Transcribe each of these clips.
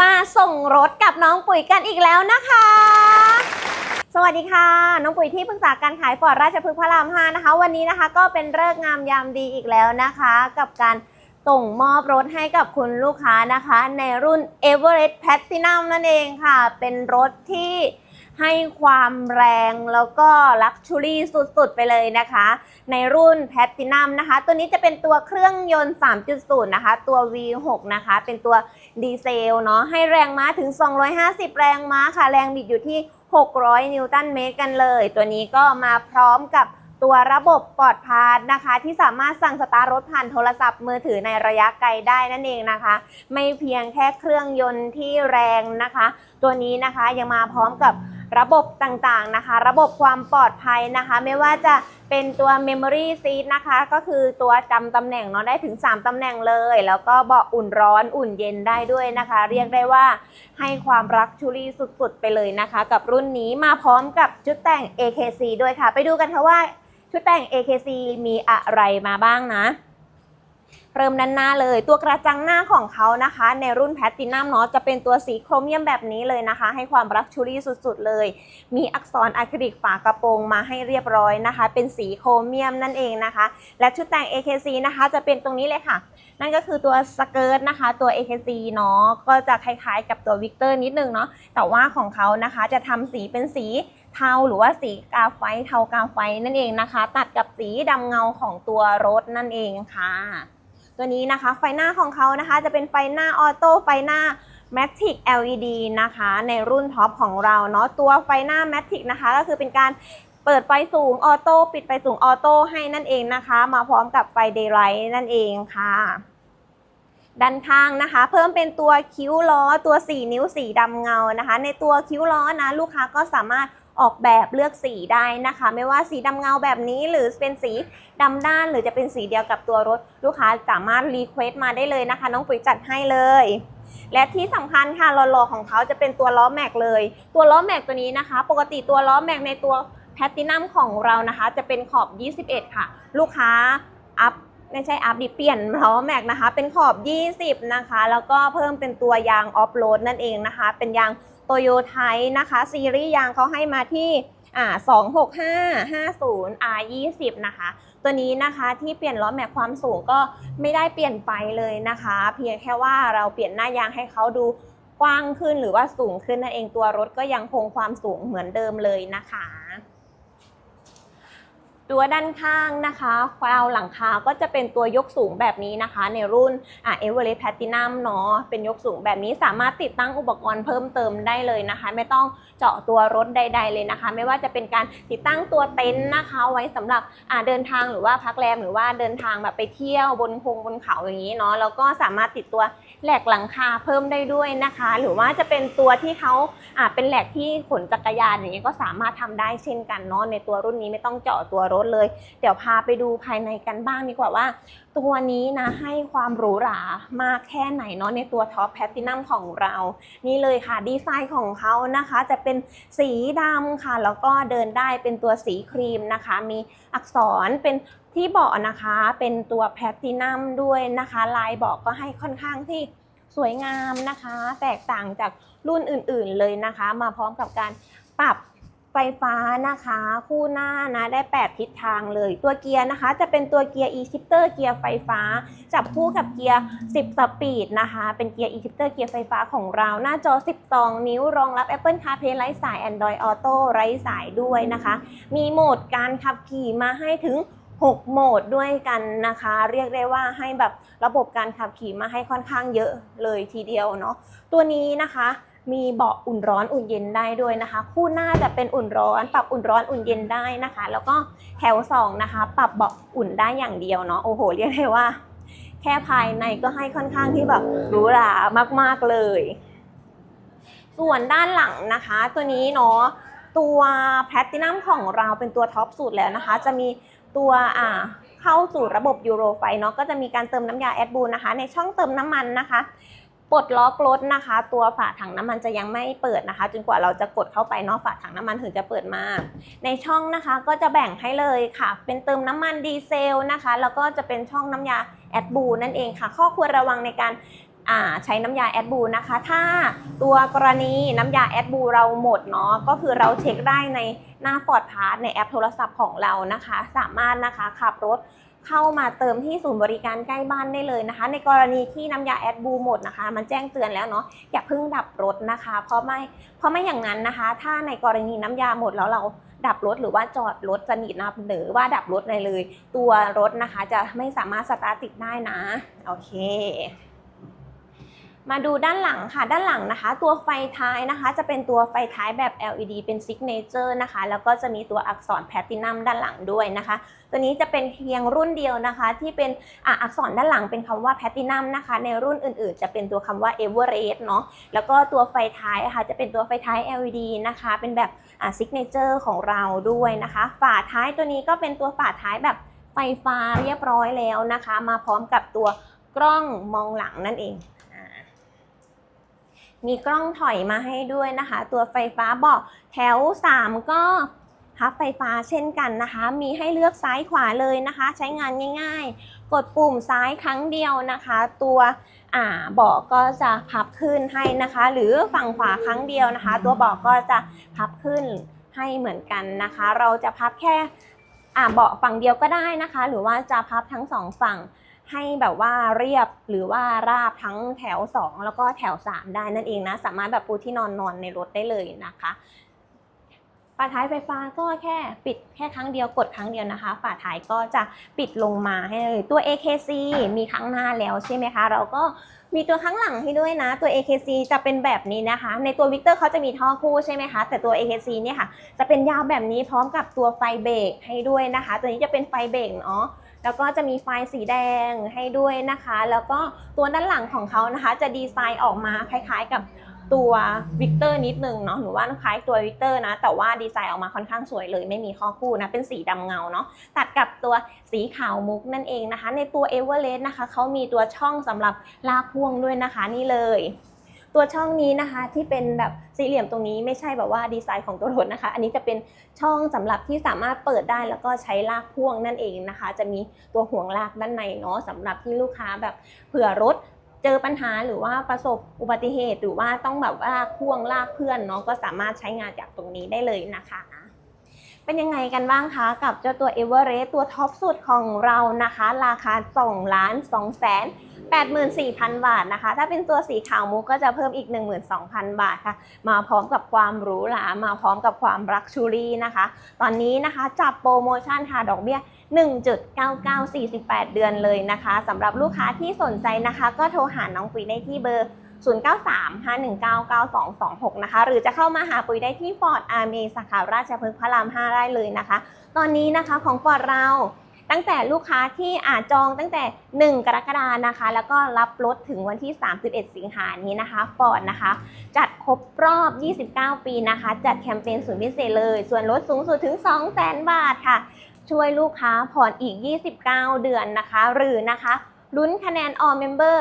มาส่งรถกับน้องปุ๋ยกันอีกแล้วนะคะ สวัสดีค่ะ น้องปุ๋ยที่ปรึกษาการขายฟอร์ดราชพฤกษ์พระราม5นะคะ วันนี้นะคะก็เป็นเลิกงามยามดีอีกแล้วนะคะ กับการส่งมอบรถให้กับคุณลูกค้านะคะ ในรุ่น Everest Platinum นั่นเองค่ะ เป็นรถที่ให้ความแรงแล้วก็ลักชูรี่สุดๆ ไปเลยนะคะ ในรุ่น Platinum นะคะ ตัวนี้จะเป็นตัวเครื่องยนต์ 3.0 นะคะ ตัว V6 นะคะ เป็นตัว ดีเซลเนาะให้แรงม้าถึง 250 แรงม้าค่ะ แรงบิดอยู่ที่ 600 นิวตันเมตรกันเลย ตัวนี้ก็มาพร้อมกับตัวระบบปลอดพาสนะคะ ที่สามารถสั่งสตาร์รถผ่านโทรศัพท์มือถือในระยะไกลได้นั่นเองนะคะ ไม่เพียงแค่เครื่องยนต์ที่แรงนะคะ ตัวนี้นะคะยังมาพร้อมกับ ระบบต่างๆนะคะ ระบบความปลอดภัยนะคะ ไม่ว่าจะเป็นตัว Memory Seat นะคะ ก็คือตัวจำตำแหน่งเนาะได้ถึง 3 ตำแหน่งเลย แล้วก็เบาะอุ่นร้อนอุ่นเย็นได้ด้วยนะคะ เรียกได้ว่าให้ความรักชูรี่สุดๆ ไปเลยนะคะ กับรุ่นนี้มาพร้อมกับชุดแต่ง AKC ด้วยค่ะ ไปดูกันค่ะว่าชุดแต่ง AKC มีอะไรมาบ้างนะ เริ่มด้านหน้าเลย ตัวกระจังหน้าของเขานะคะ ในรุ่นแพตตินัมเนาะจะเป็นตัวสีโครเมียมแบบนี้เลยนะคะ ให้ความรักชูรี่สุดๆเลย มีอักษรอะคริลิกฝากระโปรงมาให้เรียบร้อยนะคะ เป็นสีโครเมียมนั่นเองนะคะ และชุดแต่ง AKC นะคะ จะเป็นตรงนี้เลยค่ะ นั่นก็คือตัวสเกิร์ตนะคะ ตัว AKC เนาะก็จะคล้ายๆ กับตัววิกเตอร์นิดนึงเนาะแต่ว่าของเขานะคะจะทำสีเป็นสีเทาหรือว่าสีกาไฟเทากาไฟนั่นเองนะคะ ตัดกับสีดำเงาของตัวรถนั่นเองค่ะ ตัวนี้นะคะ ไฟหน้าของเขานะคะ จะเป็นไฟหน้าออโต้ไฟหน้า Matic LED นะคะ ในรุ่นท็อปของเราเนาะตัวไฟหน้า Matic นะคะ ก็คือเป็นการเปิดไฟสูงออโต้ปิดไฟสูงออโต้ให้นั่นเองนะคะ มาพร้อมกับไฟ Daylight นั่นเองค่ะ ด้านข้างนะคะ เพิ่มเป็นตัวคิ้วล้อตัว 4 นิ้วสีดำเงานะคะ ในตัวคิ้วล้อนะลูกค้าก็สามารถ ออกแบบเลือกสีได้นะคะ ไม่ว่าสีดำเงาแบบนี้หรือเป็นสีดำด้าน หรือจะเป็นสีเดียวกับตัวรถ ลูกค้าสามารถรีเควสต์มาได้เลยนะคะ น้องปุ๋ยจัดให้เลยและที่สำคัญค่ะล้อๆของเขาจะเป็นตัวล้อแม็กเลย ตัวล้อแม็กตัวนี้นะคะ ปกติตัวล้อแม็กในตัวแพตตินัมของเรานะคะ จะเป็นขอบ 21 ค่ะ ลูกค้าอัพไม่ใช่อัพดิเปลี่ยนล้อแม็กนะคะ เป็นขอบ 20 นะคะ แล้วก็เพิ่มเป็นตัวยางออฟโรดนั่นเองนะคะ เป็นยาง โตโยไทนะคะ ซีรีส์ยางเขาให้มาที่อ่า26550 R20 นะคะ ตัวนี้นะคะที่เปลี่ยนล้อแม็กความสูงก็ไม่ได้เปลี่ยนไปเลยนะคะ เพียงแค่ว่าเราเปลี่ยนหน้ายางให้เขาดูกว้างขึ้นหรือว่าสูงขึ้นนั่นเองตัวรถก็ยังคงความสูงเหมือนเดิมเลยนะคะ ตัวด้านข้างนะคะคราวหลังคาก็จะเป็นตัวยกสูงแบบนี้นะคะ ในรุ่นอ่าเอเวอเรสต์แพตตินัมเนาะเป็นยกสูงแบบนี้สามารถติดตั้งอุปกรณ์เพิ่มเติมได้เลยนะคะ ไม่ต้องเจาะตัวรถใด ๆเลยนะคะ ไม่ว่าจะเป็นการติดตั้งตัวเต็นท์นะคะ ไว้สำหรับอ่าเดินทางหรือว่าพักแรมหรือว่าเดินทางแบบไปเที่ยวบนคงบนเขาอย่างนี้เนาะแล้วก็สามารถติดตัวแหลกหลังคาเพิ่มได้ด้วยนะคะ หรือว่าจะเป็นตัวที่เขาอ่าเป็นแหลกที่ขนจักรยานอย่างนี้ก็สามารถทำได้เช่นกันเนาะในตัวรุ่นนี้ไม่ต้องเจาะตัวรถเลย เดี๋ยวพาไปดูภายในกันบ้างดีกว่าว่า ตัวนี้นะให้ความหรูหรามากแค่ไหนเนาะในตัวท็อปแพตตินัมของเรา นี่เลยค่ะดีไซน์ของเขานะคะ จะเป็นสีดำค่ะ แล้วก็เดินได้เป็นตัวสีครีมนะคะ มีอักษรเป็นที่เบาะนะคะเป็นตัวแพตตินัมด้วยนะคะ ลายเบาะก็ให้ค่อนข้างที่สวยงามนะคะ แตกต่างจากรุ่นอื่นๆเลยนะคะ มาพร้อมกับการปรับ ฟฟ้านะคะคู่หน้านะได้ 8 ทิศทางเลย ตัวเกียร์นะคะ จะเป็นตัวเกียร์ e-shifter เกียร์ไฟฟ้า จับคู่กับเกียร์ 10 สปีดนะคะ เป็นเกียร์ e-shifter เกียร์ไฟฟ้าของเรา หน้าจอ 12 นิ้ว รองรับ Apple CarPlay ไร้สาย Android Auto ไร้สายด้วยนะคะ มีโหมดการขับขี่มาให้ถึง6โหมดด้วยกันนะคะ เรียกได้ว่าให้แบบระบบการขับขี่มาให้ค่อนข้างเยอะเลยทีเดียวเนาะตัวนี้นะคะ มีเบาะอุ่นร้อนอุ่นเย็นได้ด้วยนะคะ คู่หน้าจะเป็นอุ่นร้อน ปรับอุ่นร้อนอุ่นเย็นได้นะคะ แล้วก็แถวสองนะคะ ปรับเบาะอุ่นได้อย่างเดียวเนาะโอ้โห เรียกได้ว่า แค่ภายในก็ให้ค่อนข้างที่แบบหรูหรามากๆเลย ส่วนด้านหลังนะคะ ตัวนี้เนาะตัวแพลตินัมของเราเป็นตัวท็อปสุดแล้วนะคะ จะมีตัวอ่าเข้าสู่ระบบยูโรไฟเนาะก็จะมีการเติมน้ำยาแอดบูนะคะ ในช่องเติมน้ำมันนะคะ ปลดล็อกรถนะคะ ตัวฝาถังน้ำมันจะยังไม่เปิดนะคะ จนกว่าเราจะกดเข้าไปเนาะฝาถังน้ำมันถึงจะเปิดมา ในช่องนะคะก็จะแบ่งให้เลยค่ะ เป็นเติมน้ำมันดีเซลนะคะ แล้วก็จะเป็นช่องน้ำยาแอดบูนั่นเองค่ะ ข้อควรระวังในการใช้น้ำยาแอดบูนะคะ ถ้าตัวกรณีน้ำยาแอดบูเราหมดเนาะก็คือเราเช็คได้ในหน้าฟอร์ดพาร์ในแอปโทรศัพท์ของเรานะคะ สามารถนะคะขับรถ เข้ามาเติมที่ศูนย์บริการใกล้บ้านได้เลยนะคะ ในกรณีที่น้ำยาแอดบูหมดนะคะ มันแจ้งเตือนแล้วเนาะอย่าเพิ่งดับรถนะคะ เพราะไม่เพราะไม่อย่างนั้นนะคะ ถ้าในกรณีน้ำยาหมดแล้วเราดับรถหรือว่าจอดรถสนิทนะหรือว่าดับรถเลยเลย ตัวรถนะคะจะไม่สามารถสตาร์ทติดได้นะโอเค มาดูด้านหลังค่ะ ด้านหลังนะคะ ตัวไฟท้ายนะคะ จะเป็นตัวไฟท้ายแบบ LED เป็น Signature นะคะ แล้วก็จะมีตัวอักษรแพลตินัมด้านหลังด้วยนะคะ ตัวนี้จะเป็นเพียงรุ่นเดียวนะคะ ที่เป็นอะอักษรด้านหลังเป็นคำว่าแพลตินัมนะคะ ในรุ่นอื่นๆ จะเป็นตัวคำว่า Everest เนาะแล้วก็ตัวไฟท้ายะค่ะจะเป็นตัวไฟท้าย LED นะคะ เป็นแบบอะ Signature ของเราด้วยนะคะ ฝาท้ายตัวนี้ก็เป็นตัวฝาท้ายแบบไฟฟ้าเรียบร้อยแล้วนะคะ มาพร้อมกับตัวกล้องมองหลังนั่นเอง มีกล้องถอยมาให้ด้วยนะคะ ตัวไฟฟ้าเบอกแถว 3 ก็พับไฟฟ้าเช่นกันนะคะ มีให้เลือกซ้ายขวาเลยนะคะ ใช้งานง่าย ๆ กดปุ่มซ้ายครั้งเดียวนะคะ ตัวอ่าเบาะก็จะพับขึ้นให้นะคะ หรือฝั่งขวาครั้งเดียวนะคะ ตัวเบาะก็จะพับขึ้นให้เหมือนกันนะคะ เราจะพับแค่เบาะฝั่งเดียวก็ได้นะคะ หรือว่าจะพับทั้งสองฝั่ง ให้แบบว่าเรียบหรือว่าราบทั้งแถว 2 แล้วก็แถว 3 ได้นั่นเองนะ สามารถแบบปูที่นอนนอนในรถได้เลยนะคะฝาท้ายไฟฟ้าก็แค่ปิดแค่ครั้งเดียวกดครั้งเดียวนะคะฝาท้ายก็จะปิดลงมาให้เลยตัว AKC มีครั้งหน้าแล้วใช่ไหมคะ เราก็มีตัวข้างหลังให้ด้วยนะ ตัว AKC จะเป็นแบบนี้นะคะ ในตัววิกเตอร์เขาจะมีท่อคู่ใช่ไหมคะ แต่ตัว AKC เนี่ยค่ะ จะเป็นยาวแบบนี้พร้อมกับตัวไฟเบรกให้ด้วยนะคะ ตัวนี้จะเป็นไฟเบรกเนาะ แล้วก็จะมีไฟสีแดงให้ด้วยนะคะ แล้วก็ตัวด้านหลังของเขานะคะ จะดีไซน์ออกมาคล้ายๆกับตัววิกเตอร์นิดนึงเนาะหนูว่าคล้ายตัววิกเตอร์นะ แต่ว่าดีไซน์ออกมาค่อนข้างสวยเลยไม่มีข้อคู่นะ เป็นสีดำเงาเนาะตัดกับตัวสีขาวมุกนั่นเองนะคะ ในตัวเอเวอเรสต์นะคะเขามีตัวช่องสำหรับลากพ่วงด้วยนะคะนี่เลย ตัวช่องนี้นะคะที่เป็นแบบสี่เหลี่ยมตรงนี้ไม่ใช่แบบว่าดีไซน์ของตัวรถนะคะ อันนี้จะเป็นช่องสำหรับที่สามารถเปิดได้แล้วก็ใช้ลากพ่วงนั่นเองนะคะ จะมีตัวห่วงลากด้านในเนาะสำหรับที่ลูกค้าแบบเผื่อรถเจอปัญหาหรือว่าประสบอุบัติเหตุ หรือว่าต้องแบบว่าพ่วงลากเพื่อนเนาะก็สามารถใช้งานจากตรงนี้ได้เลยนะคะ เป็นยังไงกันบ้างคะกับเจ้าตัว e v e r e s t ตัวท็อปสุดของเรานะคะ ราคา2ล้าน2แสน84,000 บาทนะคะ ถ้าเป็นตัวสีขาวมุกก็จะเพิ่มอีก 12,000 บาทค่ะ มาพร้อมกับความหรูหรามาพร้อมกับความรักชูรี่นะคะ ตอนนี้นะคะจับโปรโมชั่นค่ะดอกเบี้ย 1.9948 เดือนเลยนะคะสำหรับลูกค้าที่สนใจนะคะ ก็โทรหาน้องปุ๋ยได้ที่เบอร์ 0935199226 นะคะ หรือจะเข้ามาหาปุ๋ยได้ที่ฟอร์ดอาร์เมสาขาราชพฤกษ์พระราม 5 ได้เลยนะคะ ตอนนี้นะคะของฟอร์ดเราตั้งแต่ลูกค้าที่อาจจองตั้งแต่ 1 กรกฎานะคะ แล้วก็รับรถถึงวันที่ 31 สิงหานี้นะคะฟอร์ดนะคะ จัดครบรอบ 29 ปีนะคะ จัดแคมเปญสุดพิเศษเลย ส่วนลดสูงสุดถึง 200,000 บาทค่ะ ช่วยลูกค้าผ่อนอีก 29 เดือนนะคะ หรือนะคะ ลุ้นคะแนน All Member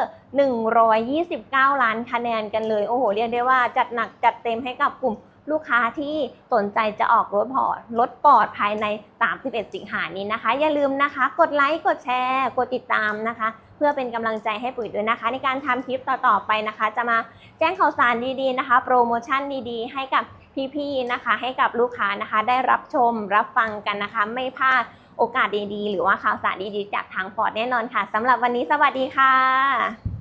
129 ล้านคะแนนกันเลย โอ้โห เรียกได้ว่าจัดหนักจัดเต็มให้กับกลุ่มลูกค้าที่สนใจจะออกรถพอร์ตรถปลอดภายใน 31 สิงหานี้นะคะ อย่าลืมนะคะ กดไลค์ กดแชร์ กดติดตามนะคะ เพื่อเป็นกำลังใจให้ปุ๋ยด้วยนะคะ ในการทำคลิปต่อๆไปนะคะ จะมาแจ้งข่าวสารดีๆนะคะ โปรโมชั่นดีๆ ให้กับพี่ๆนะคะ ให้กับลูกค้านะคะ ได้รับชมรับฟังกันนะคะ ไม่พลาด โอกาสดีๆ หรือว่าข่าวสารดีๆ จากทางพอร์ตแน่นอนค่ะสำหรับวันนี้สวัสดีค่ะ